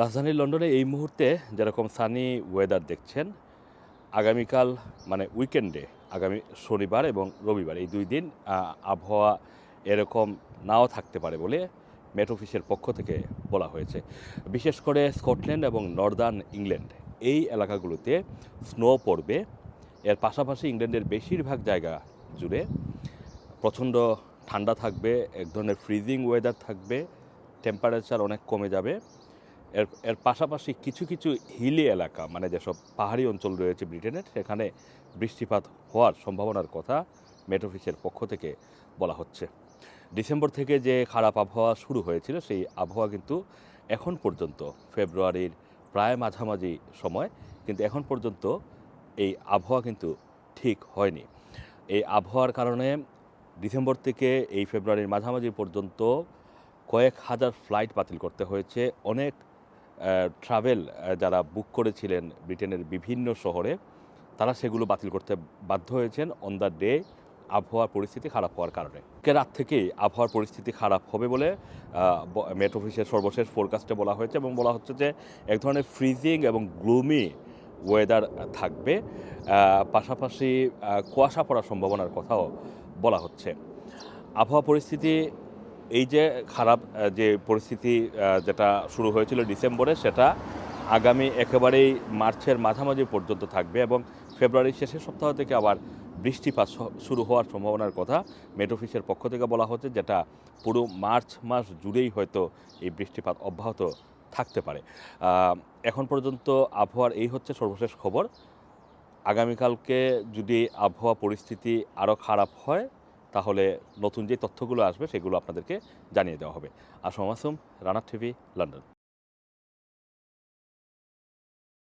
রাজধানী লন্ডনে এই মুহূর্তে যেরকম সানি ওয়েদার দেখছেন, আগামীকাল মানে উইকেন্ডে, আগামী শনিবার এবং রবিবার এই দুই দিন আবহাওয়া এরকম নাও থাকতে পারে বলে মেট অফিসের পক্ষ থেকে বলা হয়েছে। বিশেষ করে স্কটল্যান্ড এবং নর্দার্ন ইংল্যান্ড, এই এলাকাগুলোতে স্নো পড়বে। এর পাশাপাশি ইংল্যান্ডের বেশিরভাগ জায়গা জুড়ে প্রচণ্ড ঠান্ডা থাকবে, এক ধরনের ফ্রিজিং ওয়েদার থাকবে টেম্পারেচার অনেক কমে যাবে। এর এর পাশাপাশি কিছু কিছু হিলি এলাকা মানে যেসব পাহাড়ি অঞ্চল রয়েছে ব্রিটেনের, সেখানে বৃষ্টিপাত হওয়ার সম্ভাবনার কথা মেট অফিসের পক্ষ থেকে বলা হচ্ছে। ডিসেম্বর থেকে যে খারাপ আবহাওয়া শুরু হয়েছিল, সেই আবহাওয়া কিন্তু এখন পর্যন্ত ফেব্রুয়ারির প্রায় মাঝামাঝি সময়, কিন্তু এখন পর্যন্ত এই আবহাওয়া কিন্তু ঠিক হয়নি। এই আবহাওয়ার কারণে ডিসেম্বর থেকে এই ফেব্রুয়ারির মাঝামাঝি পর্যন্ত কয়েক হাজার ফ্লাইট বাতিল করতে হয়েছে। অনেক ট্রাভেল যারা বুক করেছিলেন ব্রিটেনের বিভিন্ন শহরে, তারা সেগুলো বাতিল করতে বাধ্য হয়েছেন অন দ্য ডে আবহাওয়ার পরিস্থিতি খারাপ হওয়ার কারণে। রাত থেকেই আবহাওয়ার পরিস্থিতি খারাপ হবে বলে মেট অফিসের সর্বশেষ ফোরকাস্টে বলা হয়েছে এবং বলা হচ্ছে যে, এক ধরনের ফ্রিজিং এবং গ্লুমি ওয়েদার থাকবে। পাশাপাশি কুয়াশা পড়ার সম্ভাবনার কথাও বলা হচ্ছে। আবহাওয়া পরিস্থিতি এই যে খারাপ যে পরিস্থিতি যেটা শুরু হয়েছিল ডিসেম্বরে, সেটা আগামী একেবারেই মার্চের মাঝামাঝি পর্যন্ত থাকবে এবং ফেব্রুয়ারির শেষের সপ্তাহ থেকে আবার বৃষ্টিপাত শুরু হওয়ার সম্ভাবনার কথা মেট অফিসের পক্ষ থেকে বলা হচ্ছে, যেটা পুরো মার্চ মাস জুড়েই হয়তো এই বৃষ্টিপাত অব্যাহত থাকতে পারে। এখন পর্যন্ত আবহাওয়ার এই হচ্ছে সর্বশেষ খবর। আগামীকালকে যদি আবহাওয়া পরিস্থিতি আরও খারাপ হয় তাহলে নতুন যে তথ্যগুলো আসবে সেগুলো আপনাদেরকে জানিয়ে দেওয়া হবে। আসম আসুম রানার টিভি, লন্ডন।